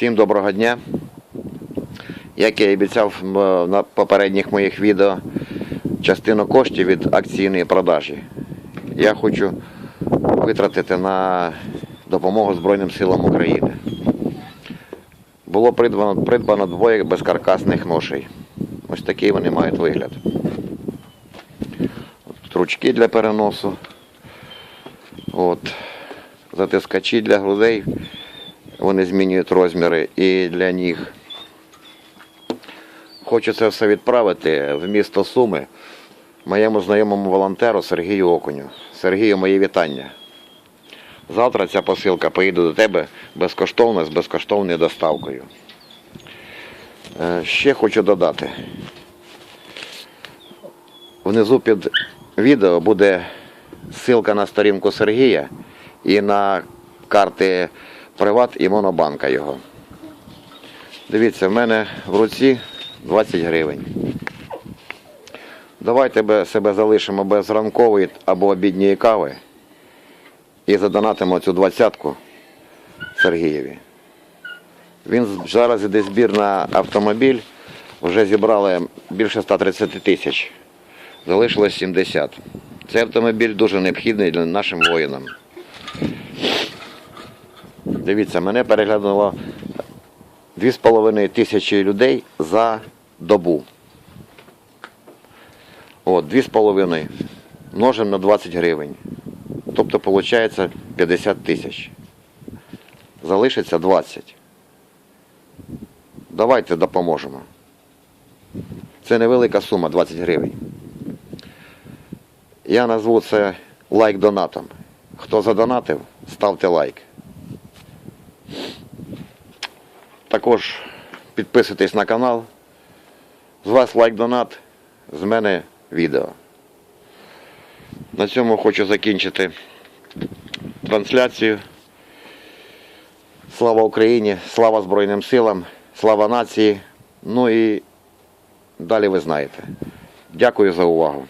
Всім доброго дня. Як я і обіцяв на попередніх моїх відео, частину коштів від акційної продажі я хочу витратити на допомогу Збройним силам України. Було придбано, придбано двоє безкаркасних ношей. Ось такий вони мають вигляд. Тут ручки для переносу. От. Затискачі для грудей. Вони змінюють розміри і для ніг. Хочу це все відправити в місто Суми моєму знайомому волонтеру Сергію Окуню. Сергію, мої вітання. Завтра ця посилка поїде до тебе безкоштовно з безкоштовною доставкою. Е, Ще хочу додати. Внизу під відео буде ссылка на сторінку Сергія і на карти Приват і Монобанка його. Дивіться, в мене в руці 20 гривень. Давайте себе залишимо без ранкової або обідньої кави і задонатимо цю двадцятку Сергієві. Він зараз іде збір на автомобіль. Вже зібрали більше 130 тисяч. Залишилось 70. Цей автомобіль дуже необхідний для нашим воїнам. Дивіться, мене переглянуло 2,5 тисячі людей за добу. От, 2,5 множимо на 20 гривень. Тобто виходить 50 тисяч. Залишиться 20. Давайте допоможемо. Це невелика сума 20 гривень. Я назву це лайк донатом. Хто задонатив, ставте лайк. Також підписуйтесь на канал. З вас лайк донат, з мене відео. На цьому хочу закінчити трансляцію. Слава Україні, слава Збройним силам, слава нації. Ну і далі ви знаєте. Дякую за увагу.